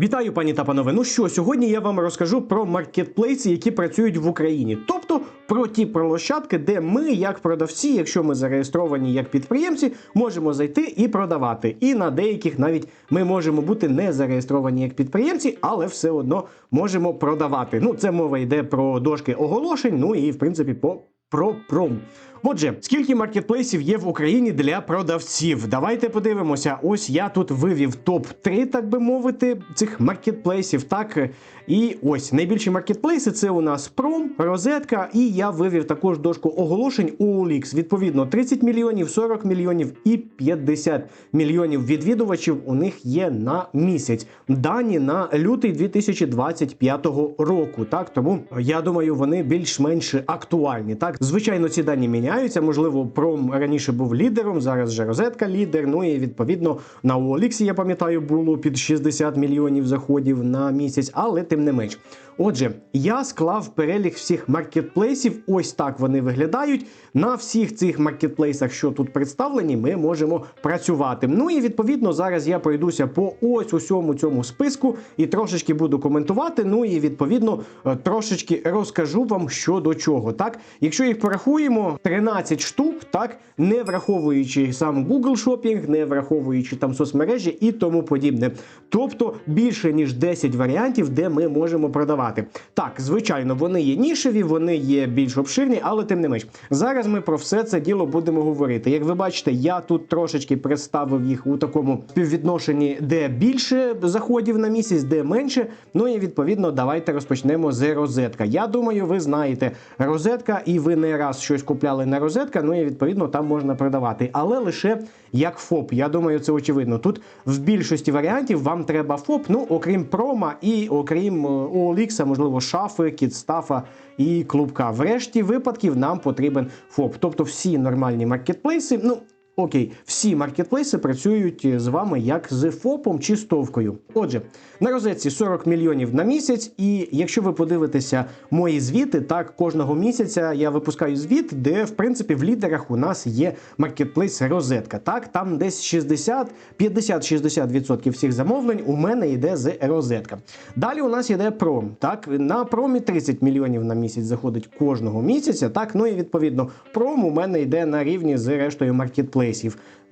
Вітаю, пані та панове. Ну що, сьогодні я вам розкажу про маркетплейси, які працюють в Україні. Тобто про ті площадки, де ми, як продавці, якщо ми зареєстровані як підприємці, можемо зайти і продавати. І на деяких навіть ми можемо бути не зареєстровані як підприємці, але все одно можемо продавати. Ну, це мова йде про дошки оголошень, ну і в принципі по про пром. Отже, скільки маркетплейсів є в Україні для продавців? Давайте подивимося. Ось я тут вивів топ 3 так би мовити, цих маркетплейсів. Так і ось найбільші маркетплейси це у нас пром, розетка, і я вивів також дошку оголошень у OLX. Відповідно, 30 мільйонів, 40 мільйонів і 50 мільйонів відвідувачів у них є на місяць. Дані на лютий 2025 року. Так тому я думаю, вони більш-менш актуальні. Так, звичайно, ці дані міняються. Можливо, пром раніше був лідером, зараз же розетка лідер. Ну і відповідно на OLX, я пам'ятаю, було під 60 мільйонів заходів на місяць, але тим не менш. Отже, я склав перелік всіх маркетплейсів. Ось так вони виглядають. На всіх цих маркетплейсах, що тут представлені, ми можемо працювати. Ну і відповідно зараз я пройдуся по ось усьому цьому списку і трошечки буду коментувати. Ну і відповідно е, трошечки розкажу вам що до чого. Так, якщо їх порахуємо, 13 штук, так не враховуючи сам Google Shopping, не враховуючи там соцмережі і тому подібне. Тобто більше ніж 10 варіантів, де ми можемо продавати. Так, звичайно, вони є нішеві, вони є більш обширні, але тим не менш. Зараз ми про все це діло будемо говорити. Як ви бачите, я тут трошечки представив їх у такому співвідношенні, де більше заходів на місяць, де менше. Ну і відповідно, давайте розпочнемо з розетка. Я думаю, ви знаєте розетка, і ви не раз щось купляли на розетка. Ну і відповідно там можна продавати, але лише як ФОП. Я думаю, це очевидно. Тут в більшості варіантів вам треба ФОП, ну окрім прома і окрім Олікса, OLX, можливо, шафи, кітстафа і клубка. В решті випадків нам потрібен ФОП. Тобто всі нормальні маркетплейси, ну. Окей, всі маркетплейси працюють з вами як з ФОПом чи стовкою. Отже, на розетці 40 мільйонів на місяць, і якщо ви подивитеся мої звіти, так кожного місяця я випускаю звіт, де в принципі в лідерах у нас є маркетплейс розетка. Так, там десь 60, 50-60% всіх замовлень у мене йде з розетка. Далі у нас йде пром. Так, на промі 30 мільйонів на місяць заходить кожного місяця. Так, ну і відповідно, пром у мене йде на рівні з рештою маркетплейсів.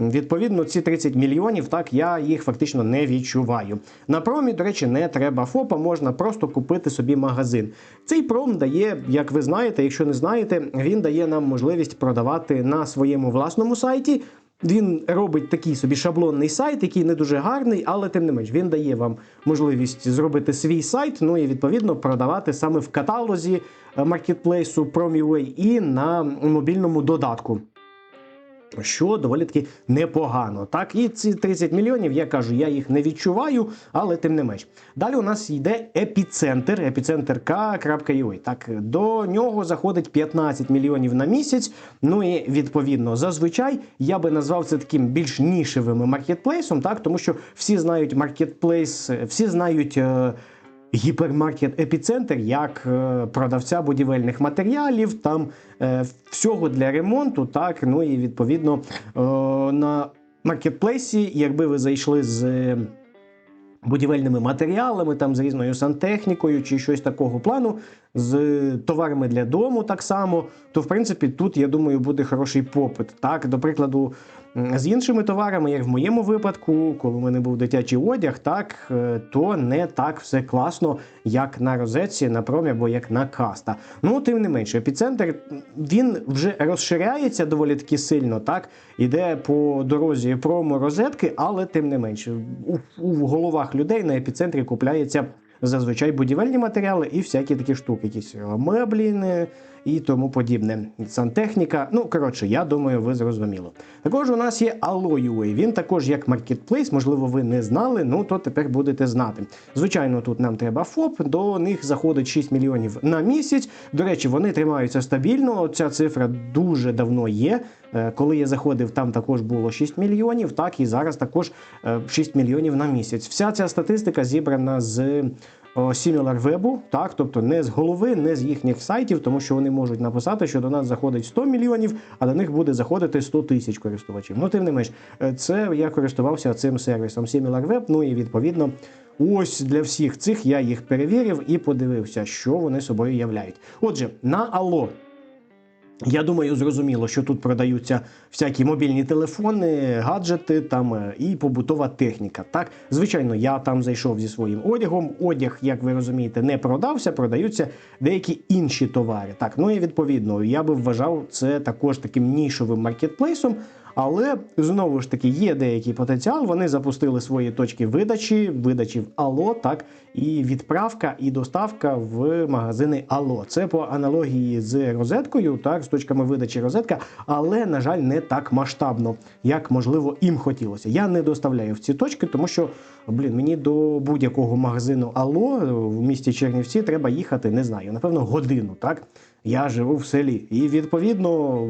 Відповідно, ці 30 мільйонів, так я їх фактично не відчуваю. На промі, до речі, не треба ФОПа, можна просто купити собі магазин. Цей пром дає, як ви знаєте, якщо не знаєте, він дає нам можливість продавати на своєму власному сайті. Він робить такий собі шаблонний сайт, який не дуже гарний, але тим не менш він дає вам можливість зробити свій сайт, ну і відповідно продавати саме в каталозі е, маркетплейсу Promiway і на мобільному додатку. Що доволі таки непогано. Так, і ці 30 мільйонів, я кажу, я їх не відчуваю, але тим не менш. Далі у нас йде епіцентр, епіцентр К.ua. Так, до нього заходить 15 мільйонів на місяць. Ну і відповідно, зазвичай я би назвав це таким більш нішевим маркетплейсом, так, тому що всі знають маркетплейс, всі знають. Гіпермаркет епіцентр як е, продавця будівельних матеріалів, там е, всього для ремонту, так ну і відповідно е, на маркетплейсі, якби ви зайшли з. Будівельними матеріалами, там з різною сантехнікою чи щось такого плану, з товарами для дому так само, то в принципі тут, я думаю, буде хороший попит. Так, до прикладу, з іншими товарами, як в моєму випадку, коли у мене був дитячий одяг, так е, то не так все класно, як на розетці, на промі або як на каста. Ну, тим не менше, епіцентр він вже розширяється доволі таки сильно, так іде по дорозі промо розетки, але тим не менше, у, у головах людей на епіцентрі купляється. Зазвичай будівельні матеріали і всякі такі штуки, якісь е, меблі і тому подібне. Сантехніка. Ну, коротше, я думаю, ви зрозуміло. Також у нас є Alloy.ua. Він також як маркетплейс, можливо, ви не знали, ну то тепер будете знати. Звичайно, тут нам треба ФОП, до них заходить 6 мільйонів на місяць. До речі, вони тримаються стабільно. Ця цифра дуже давно є. Е, Коли я заходив, там також було 6 мільйонів, так і зараз також е, 6 мільйонів на місяць. Вся ця статистика зібрана з о, Similar так, тобто не з голови, не з їхніх сайтів, тому що вони можуть написати, що до нас заходить 100 мільйонів, а до них буде заходити 100 тисяч користувачів. Ну, тим не менш, е, це я користувався цим сервісом SimilarWeb, ну і відповідно. Ось для всіх цих я їх перевірив і подивився, що вони собою являють. Отже, на Allo я думаю, зрозуміло, що тут продаються всякі мобільні телефони, гаджети там е, і побутова техніка. Так, звичайно, я там зайшов зі своїм одягом. Одяг, як ви розумієте, не продався, продаються деякі інші товари. Так, ну і відповідно, я би вважав це також таким нішовим маркетплейсом. Але знову ж таки є деякий потенціал. Вони запустили свої точки видачі, видачі в Ало, так і відправка і доставка в магазини Ало. Це по аналогії з розеткою, так з точками видачі розетка, але на жаль, не так масштабно, як можливо їм хотілося. Я не доставляю в ці точки, тому що блін, мені до будь-якого магазину Ало в місті Чернівці треба їхати. Не знаю, напевно, годину. Так я живу в селі, і відповідно.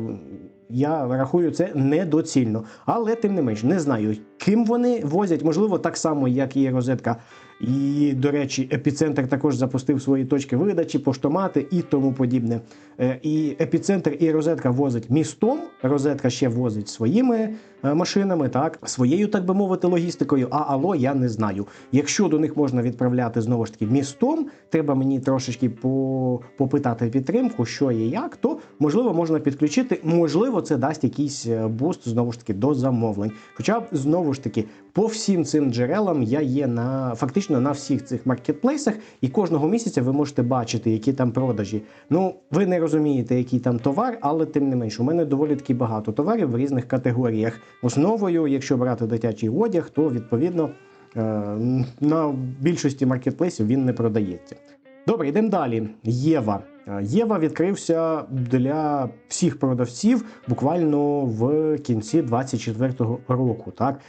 Я рахую це недоцільно, але тим не менш не знаю, ким вони возять. Можливо, так само, як і розетка. І, до речі, епіцентр також запустив свої точки видачі, поштомати і тому подібне. Е, І епіцентр і розетка возить містом. Розетка ще возить своїми машинами, так своєю, так би мовити, логістикою. А ало я не знаю. Якщо до них можна відправляти знову ж таки містом, треба мені трошечки по, попитати підтримку, що і як, то можливо можна підключити. Можливо, це дасть якийсь е, буст знову ж таки до замовлень. Хоча б знову ж таки по всім цим джерелам я є на фактично на всіх цих маркетплейсах, і кожного місяця ви можете бачити, які там продажі. Ну ви не розумієте, який там товар, але тим не менш, у мене доволі таки багато товарів в різних категоріях. Основою, якщо брати дитячий одяг, то відповідно е, на більшості маркетплейсів він не продається. Добре, йдемо далі. Єва. Е, Єва відкрився для всіх продавців буквально в кінці 24-го року. Так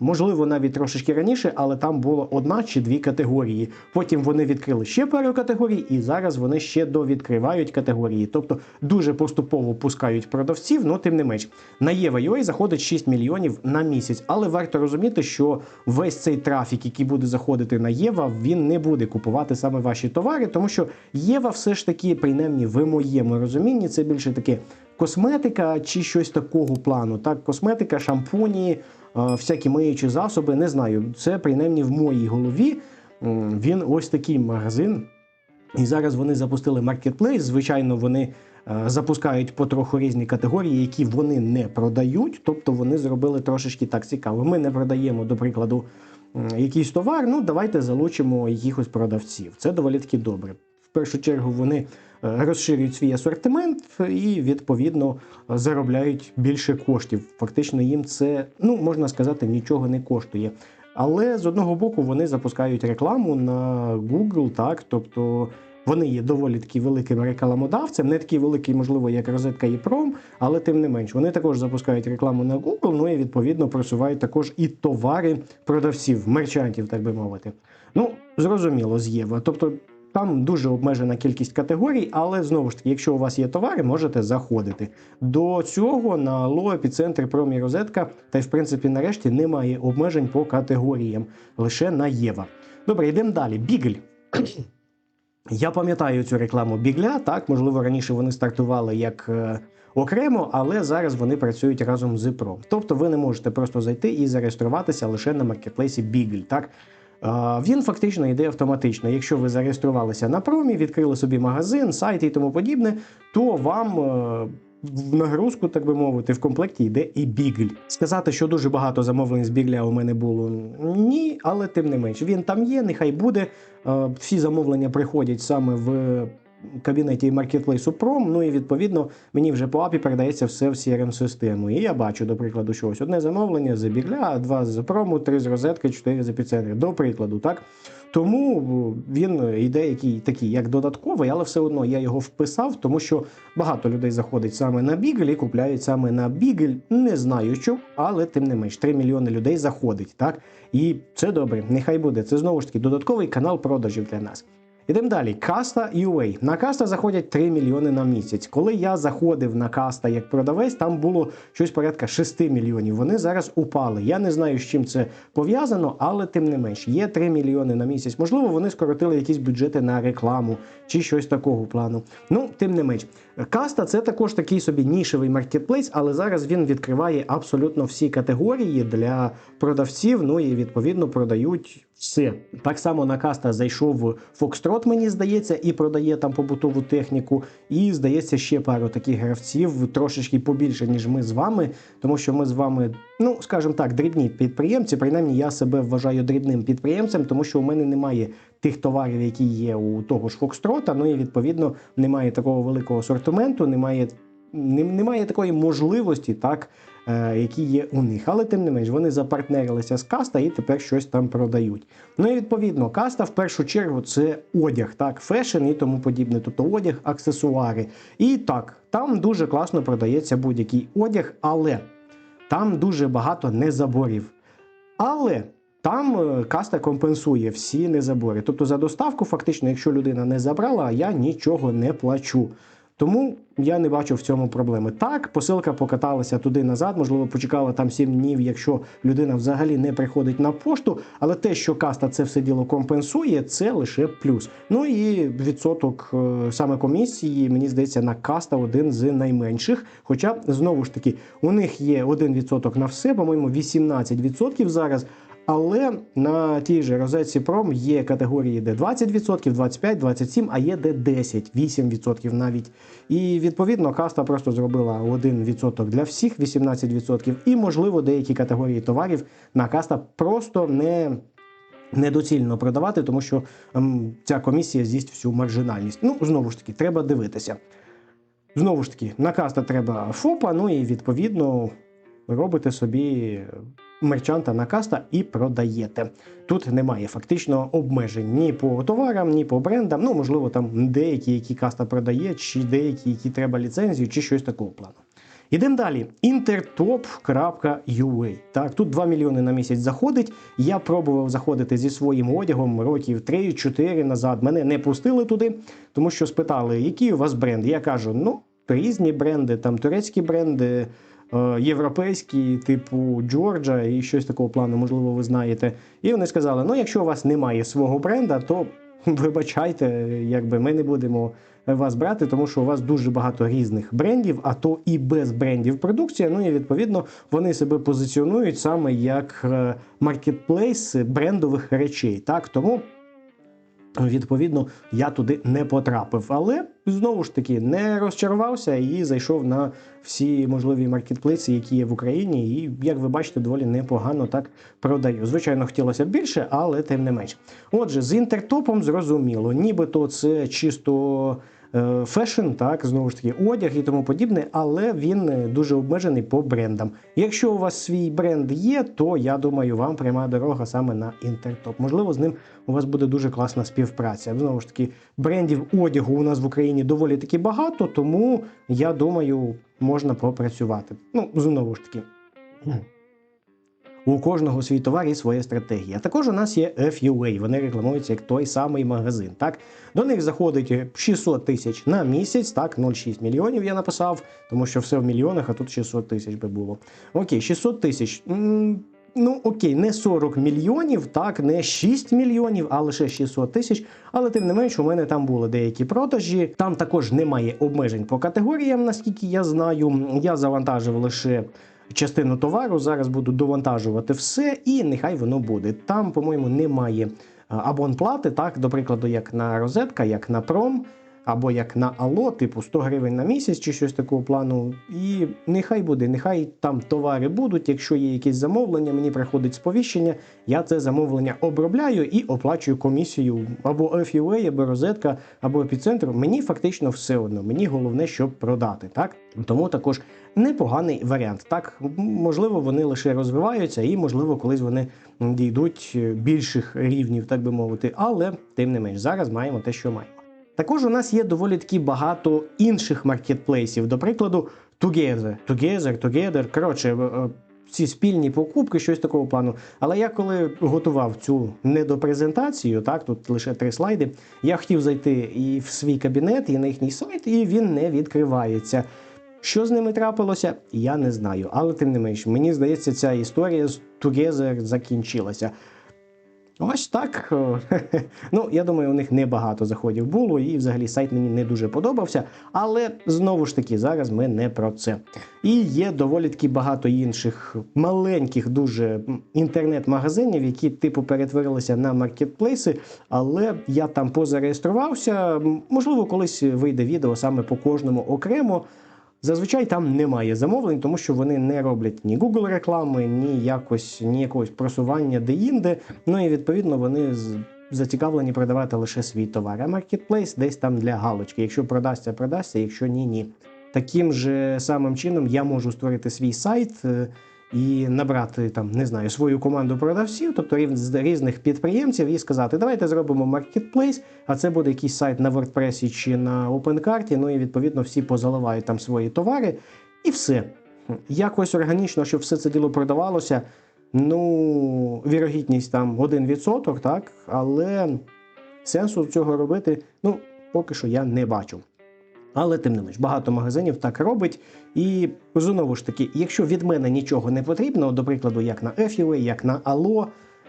Можливо, навіть трошечки раніше, але там було одна чи дві категорії. Потім вони відкрили ще пару категорій, і зараз вони ще довідкривають категорії. Тобто дуже поступово пускають продавців, але тим не менш. На Єва.ua заходить 6 мільйонів на місяць. Але варто розуміти, що весь цей трафік, який буде заходити на Єва, він не буде купувати саме ваші товари, тому що Єва все ж таки, принаймні, в моєму розумінні, це більше таке косметика чи щось такого плану. Так, косметика, шампуні, е, всякі миючі засоби. Не знаю. Це принаймні в моїй голові. Він ось такий магазин. І зараз вони запустили маркетплейс. Звичайно, вони е, запускають потроху різні категорії, які вони не продають. Тобто вони зробили трошечки так цікаво. Ми не продаємо, до прикладу, якийсь товар. Ну давайте залучимо якихось продавців. Це доволі таки добре. В першу чергу вони розширюють свій асортимент і відповідно заробляють більше коштів. Фактично їм це ну можна сказати нічого не коштує. Але з одного боку вони запускають рекламу на Google, так тобто. Вони є доволі таки великим рекламодавцем, не такий великий, можливо, як розетка і Пром, але тим не менш, вони також запускають рекламу на Google, ну і відповідно просувають також і товари продавців, мерчантів, так би мовити. Ну, зрозуміло, з Єва. Тобто там дуже обмежена кількість категорій, але знову ж таки, якщо у вас є товари, можете заходити. До цього на Ло, епіцентр, Пром і розетка, та й в принципі нарешті немає обмежень по категоріям, лише на Єва. Добре, йдемо далі. Бігль. Я пам'ятаю цю рекламу Бігля. Так, можливо, раніше вони стартували як е, окремо, але зараз вони працюють разом з Pro. Тобто ви не можете просто зайти і зареєструватися лише на маркетплейсі Бігль. Так. Він фактично йде автоматично. Якщо ви зареєструвалися на промі, відкрили собі магазин, сайт і тому подібне, то вам е, в нагрузку, так би мовити, в комплекті йде і бігль. Сказати, що дуже багато замовлень з бігля у мене було ні, але тим не менш він там є, нехай буде. Е, Всі замовлення приходять саме в кабінеті маркетплейсу Пром. Ну і відповідно мені вже по API передається все в crm систему І я бачу, до прикладу, що ось одне замовлення з бігля, два з прому, три з розетки, чотири з епіцентру. До прикладу, так. Тому він йде який такий, як додатковий, але все одно я його вписав, тому що багато людей заходить саме на Бігель і купляють саме на Бігель. Не знаю що, але тим не менш 3 мільйони людей заходить, так? І це добре, нехай буде. Це знову ж таки додатковий канал продажів для нас. Ідемо далі. Каста UA. На каста заходять 3 мільйони на місяць. Коли я заходив на каста як продавець, там було щось порядка 6 мільйонів. Вони зараз упали. Я не знаю, з чим це пов'язано, але тим не менш, є 3 мільйони на місяць. Можливо, вони скоротили якісь бюджети на рекламу чи щось такого плану. Ну, тим не менш, каста це також такий собі нішевий маркетплейс, але зараз він відкриває абсолютно всі категорії для продавців. Ну і відповідно продають все. Так само на каста зайшов Фокстрот, мені здається, і продає там побутову техніку. І здається, ще пару таких гравців трошечки побільше, ніж ми з вами, тому що ми з вами, ну скажімо так, дрібні підприємці. Принаймні, я себе вважаю дрібним підприємцем, тому що у мене немає тих товарів, які є у того ж Фокстрота. Ну і відповідно немає такого великого асортименту, немає. Немає такої можливості, так, е, які є у них. Але тим не менш, вони запартнерилися з каста і тепер щось там продають. Ну і відповідно, каста в першу чергу це одяг, так, фешн і тому подібне. Тобто одяг, аксесуари. І так, там дуже класно продається будь-який одяг, але там дуже багато незаборів. Але там е, каста компенсує всі незабори. Тобто за доставку, фактично, якщо людина не забрала, я нічого не плачу. Тому я не бачу в цьому проблеми. Так, посилка покаталася туди назад, можливо, почекала там 7 днів, якщо людина взагалі не приходить на пошту. Але те, що каста це все діло компенсує, це лише плюс. Ну і відсоток е, саме комісії, мені здається, на каста один з найменших. Хоча знову ж таки, у них є один відсоток на все, по-моєму, 18% зараз. Але на тій же розетці Пром є категорії, де 20%, 25%, 27%, а є де 10%, 8% навіть. І відповідно каста просто зробила 1% для всіх, 18%. І можливо деякі категорії товарів на каста просто не. Недоцільно продавати, тому що ем, ця комісія з'їсть всю маржинальність. Ну, знову ж таки, треба дивитися. Знову ж таки, на каста треба ФОПа, ну і відповідно робите собі мерчанта на каста і продаєте. Тут немає фактично обмежень ні по товарам, ні по брендам. Ну, можливо, там деякі, які каста продає, чи деякі, які треба ліцензію, чи щось такого плану. Ідемо далі. intertop.ua. Так, тут 2 мільйони на місяць заходить. Я пробував заходити зі своїм одягом років 3-4 назад. Мене не пустили туди, тому що спитали, який у вас бренд. Я кажу, ну, різні бренди, там турецькі бренди, європейські, типу Джорджа і щось такого плану, можливо, ви знаєте. І вони сказали: ну, якщо у вас немає свого бренда, то вибачайте, якби ми не будемо вас брати, тому що у вас дуже багато різних брендів, а то і без брендів продукція. Ну і відповідно вони себе позиціонують саме як е, маркетплейс брендових речей. Так тому. Відповідно, я туди не потрапив, але знову ж таки не розчарувався і зайшов на всі можливі маркетплейси, які є в Україні. І як ви бачите, доволі непогано так продаю. Звичайно, хотілося б більше, але тим не менш. Отже, з інтертопом зрозуміло, нібито це чисто. Е, Фешн, так, знову ж таки, одяг і тому подібне, але він е, дуже обмежений по брендам. Якщо у вас свій бренд є, то я думаю, вам пряма дорога саме на Інтертоп. Можливо, з ним у вас буде дуже класна співпраця. Знову ж таки, брендів одягу у нас в Україні доволі таки багато, тому я думаю, можна попрацювати. Ну, знову ж таки. У кожного свій товар і своя стратегія. Також у нас є FUA, вони рекламуються як той самий магазин. Так до них заходить 600 тисяч на місяць, так 0,6 мільйонів я написав, тому що все в мільйонах, а тут 600 тисяч би було. Окей, 600 тисяч. Ну окей, не 40 мільйонів, так, не 6 мільйонів, а лише 600 тисяч. Але тим не менш, у мене там були деякі продажі. Там також немає обмежень по категоріям, наскільки я знаю. Я завантажив лише частину товару. Зараз буду довантажувати все, і нехай воно буде. Там, по-моєму, немає абонплати, так, до прикладу, як на розетка, як на пром. Або як на Ало, типу 100 гривень на місяць чи щось такого плану. І нехай буде, нехай там товари будуть. Якщо є якісь замовлення, мені приходить сповіщення, я це замовлення обробляю і оплачую комісію або FUA, або розетка, або епіцентр. Мені фактично все одно. Мені головне, щоб продати. Так тому також непоганий варіант. Так можливо, вони лише розвиваються, і можливо, колись вони дійдуть більших рівнів, так би мовити. Але тим не менш, зараз маємо те, що маємо. Також у нас є доволі таки багато інших маркетплейсів, до прикладу, Together, Together, Together. Коротше, е, ці спільні покупки, щось такого плану. Але я коли готував цю недопрезентацію, так тут лише три слайди, я хотів зайти і в свій кабінет, і на їхній сайт, і він не відкривається. Що з ними трапилося, я не знаю. Але тим не менш, мені здається, ця історія з Together закінчилася. Ось так. Ну, я думаю, у них небагато заходів було, і взагалі сайт мені не дуже подобався. Але знову ж таки, зараз ми не про це. І є доволі таки багато інших маленьких дуже інтернет-магазинів, які типу перетворилися на маркетплейси. Але я там позареєструвався. Можливо, колись вийде відео саме по кожному окремо. Зазвичай там немає замовлень, тому що вони не роблять ні Google реклами, ні якось ні якогось просування де-інде. Ну і відповідно вони зацікавлені продавати лише свій товар. А маркетплейс десь там для галочки. Якщо продасться, продасться, якщо ні, ні. Таким же самим чином я можу створити свій сайт е, і набрати там, не знаю, свою команду продавців, тобто з різних підприємців, і сказати, давайте зробимо маркетплейс, а це буде якийсь сайт на WordPress чи на OpenCart, ну і відповідно всі позаливають там свої товари, і все. Якось органічно, щоб все це діло продавалося. Ну, вірогідність там 1%, так, але сенсу цього робити, ну, поки що я не бачу. Але тим не менш, багато магазинів так робить. І знову ж таки, якщо від мене нічого не потрібно, до прикладу, як на Ефіле, як на Allo,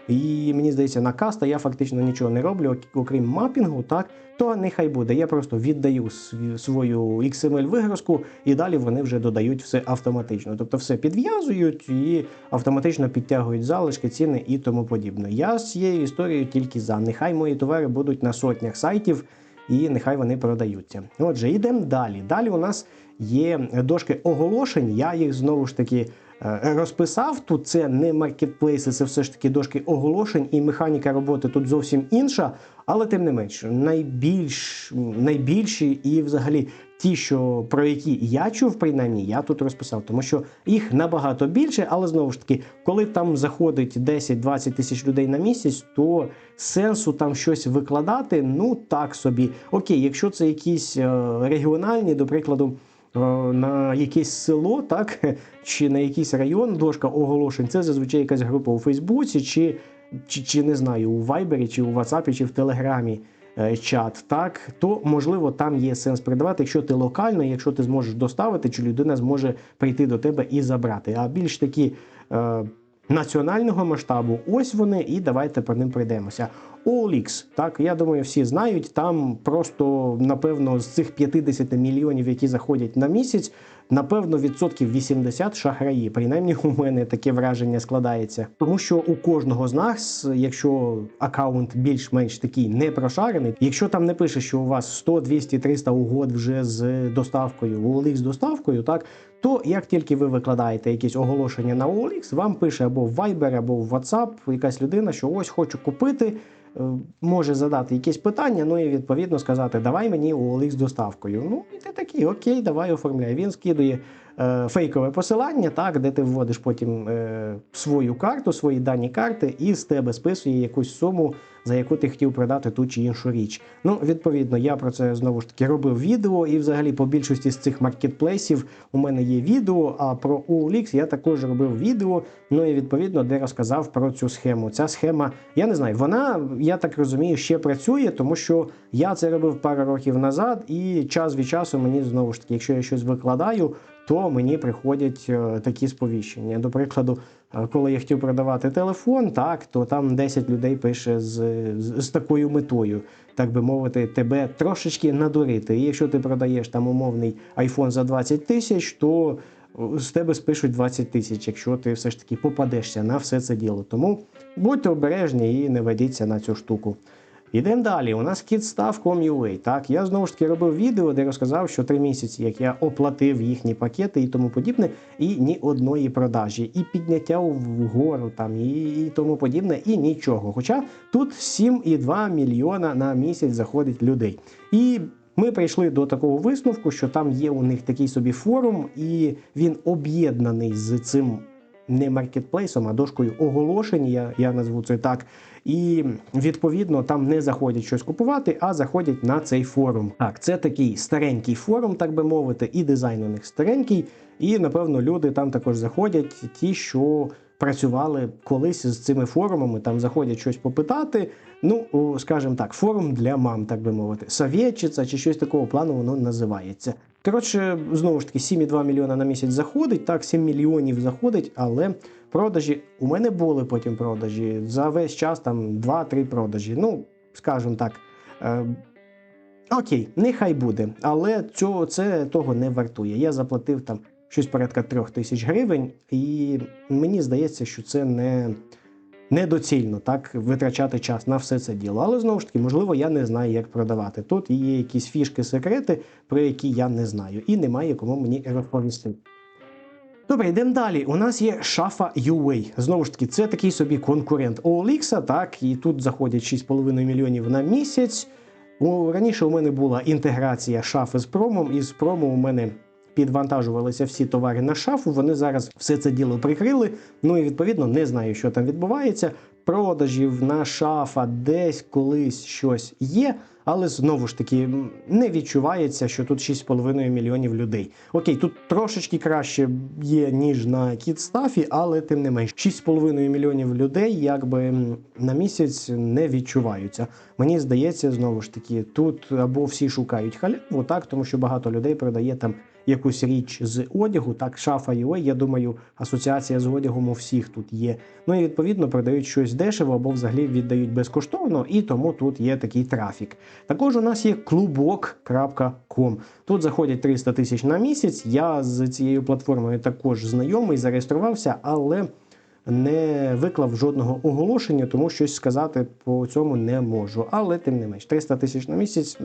і мені здається, на каста я фактично нічого не роблю, окрім мапінгу, так то нехай буде. Я просто віддаю свою XML-вигрузку, і далі вони вже додають все автоматично. Тобто все підв'язують і автоматично підтягують залишки, ціни і тому подібне. Я з цією історією тільки за. Нехай мої товари будуть на сотнях сайтів і нехай вони продаються. Отже, йдемо далі. Далі у нас є дошки оголошень. Я їх знову ж таки розписав. Тут це не маркетплейси, це все ж таки дошки оголошень, і механіка роботи тут зовсім інша. Але тим не менш, найбільш найбільші і взагалі ті, що про які я чув, принаймні, я тут розписав, тому що їх набагато більше, але знову ж таки, коли там заходить 10-20 тисяч людей на місяць, то сенсу там щось викладати, ну так собі. Окей, якщо це якісь е, регіональні, до прикладу. Е, На якесь село, так чи на якийсь район дошка оголошень, це зазвичай якась група у Фейсбуці, чи, чи, чи не знаю, у Вайбері, чи у Ватсапі, чи в Телеграмі е, чат, так то можливо там є сенс передавати, якщо ти локально, якщо ти зможеш доставити, чи людина зможе прийти до тебе і забрати. А більш такі. Е, Національного масштабу, ось вони, і давайте по ним прийдемося. OLX, так я думаю, всі знають. Там просто напевно з цих 50 мільйонів, які заходять на місяць, напевно, відсотків 80 шахраї. Принаймні, у мене таке враження складається. Тому що у кожного з нас, якщо аккаунт більш-менш такий не прошарений, якщо там не пише, що у вас 100, 200, 300 угод вже з доставкою, OLX з доставкою, так то як тільки ви викладаєте якесь оголошення на OLX, вам пише або в Viber, або в WhatsApp якась людина, що ось хочу купити. Е, Може задати якісь питання, ну і відповідно сказати, давай мені OLX з доставкою. Ну, і ти такий, окей, давай оформляй. Він скидує е, фейкове посилання, так, де ти вводиш потім е, свою карту, свої дані карти, і з тебе списує якусь суму, за яку ти хотів продати ту чи іншу річ. Ну, відповідно, я про це знову ж таки робив відео, і взагалі по більшості з цих маркетплейсів у мене є відео. А про OLX я також робив відео. Ну і відповідно, де розказав про цю схему. Ця схема, я не знаю, вона, я так розумію, ще працює, тому що я це робив пару років назад, і час від часу мені знову ж таки, якщо я щось викладаю, то мені приходять е, такі сповіщення. До прикладу, коли я хотів продавати телефон, так то там 10 людей пише з, з, з такою метою, так би мовити, тебе трошечки надурити. І якщо ти продаєш там умовний iPhone за 20 тисяч, то е, з тебе спишуть 20 тисяч, якщо ти все ж таки попадешся на все це діло. Тому будьте обережні і не ведіться на цю штуку. Ідемо далі. У нас kitstaff.com.ua. Так, я знову ж таки робив відео, де розказав, що три місяці, як я оплатив їхні пакети і тому подібне, і ні одної продажі, і підняття вгору там, і, і тому подібне, і нічого. Хоча тут 7,2 мільйона на місяць заходить людей. І ми прийшли до такого висновку, що там є у них такий собі форум, і він об'єднаний з цим не маркетплейсом, а дошкою оголошень, я, я назву це так. І відповідно там не заходять щось купувати, а заходять на цей форум. Так, це такий старенький форум, так би мовити, і дизайн у них старенький. І напевно люди там також заходять, ті, що працювали колись з цими форумами, там заходять щось попитати. Ну, скажімо так, форум для мам, так би мовити, совєтчиця чи щось такого плану воно називається. Коротше, знову ж таки, 7,2 мільйона на місяць заходить, так, 7 мільйонів заходить, але продажі у мене були потім продажі. За весь час там 2-3 продажі. Ну, скажімо так. Е, Окей, нехай буде, але цього, це того не вартує. Я заплатив там щось порядка трьох тисяч гривень, і мені здається, що це не недоцільно так витрачати час на все це діло. Але знову ж таки, можливо, я не знаю, як продавати. Тут є якісь фішки, секрети, про які я не знаю, і немає кому мені розповісти. Добре, йдемо далі. У нас є шафа UA. Знову ж таки, це такий собі конкурент OLX, так, і тут заходять 6,5 мільйонів на місяць. О, раніше у мене була інтеграція шафи з промом, і з промо у мене підвантажувалися всі товари на шафу. Вони зараз все це діло прикрили. Ну і відповідно не знаю, що там відбувається. Продажів на шафа десь колись щось є, але знову ж таки не відчувається, що тут 6,5 мільйонів людей. Окей, тут трошечки краще є, ніж на кітстафі, але тим не менш 6,5 мільйонів людей якби на місяць не відчуваються. Мені здається, знову ж таки, тут або всі шукають халяву, так, тому що багато людей продає там якусь річ з одягу. Так, шафа UA, я думаю, асоціація з одягом у всіх тут є. Ну і відповідно продають щось дешево або взагалі віддають безкоштовно, і тому тут є такий трафік. Також у нас є клубок.com. Тут заходять 300 тисяч на місяць. Я з цією платформою також знайомий, зареєструвався, але не виклав жодного оголошення, тому щось сказати по цьому не можу. Але тим не менш, 300 тисяч на місяць.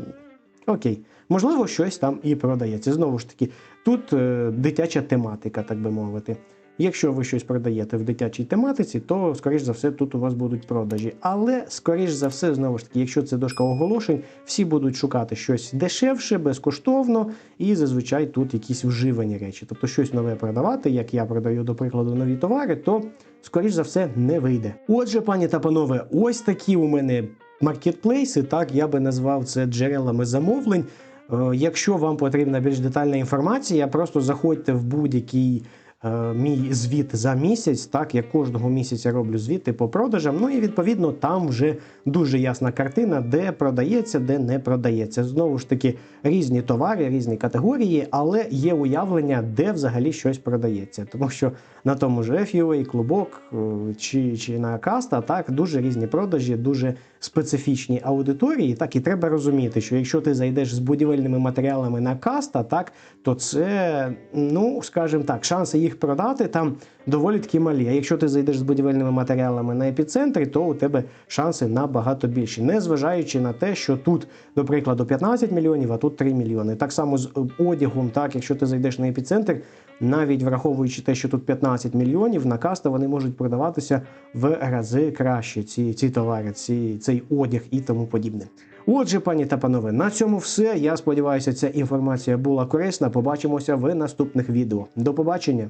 Окей, можливо, щось там і продається. Знову ж таки, тут е, дитяча тематика, так би мовити. Якщо ви щось продаєте в дитячій тематиці, то скоріш за все тут у вас будуть продажі. Але скоріш за все, знову ж таки, якщо це дошка оголошень, всі будуть шукати щось дешевше, безкоштовно, і зазвичай тут якісь вживані речі. Тобто щось нове продавати, як я продаю, до прикладу, нові товари, то скоріш за все не вийде. Отже, пані та панове, ось такі у мене маркетплейси. Так я би назвав це джерелами замовлень. Е, Якщо вам потрібна більш детальна інформація, просто заходьте в будь-який е, мій звіт за місяць. Так, я кожного місяця роблю звіти по продажам. Ну і відповідно там вже дуже ясна картина, де продається, де не продається. Знову ж таки, різні товари, різні категорії, але є уявлення, де взагалі щось продається. Тому що на тому ж FUA, клубок е, чи, чи на каста так дуже різні продажі, дуже специфічні аудиторії. Так і треба розуміти, що якщо ти зайдеш з будівельними матеріалами на каста, так то це, ну скажімо так, шанси їх продати там доволі таки малі. А якщо ти зайдеш з будівельними матеріалами на епіцентрі, то у тебе шанси набагато більші, незважаючи на те, що тут, до прикладу, 15 мільйонів, а тут 3 мільйони. Так само з одягом, так, якщо ти зайдеш на епіцентр, навіть враховуючи те, що тут 15 мільйонів, на каста вони можуть продаватися в рази краще. Ці, ці товари, ці, цей одяг і тому подібне. Отже, пані та панове, на цьому все. Я сподіваюся, ця інформація була корисна. Побачимося в наступних відео. До побачення.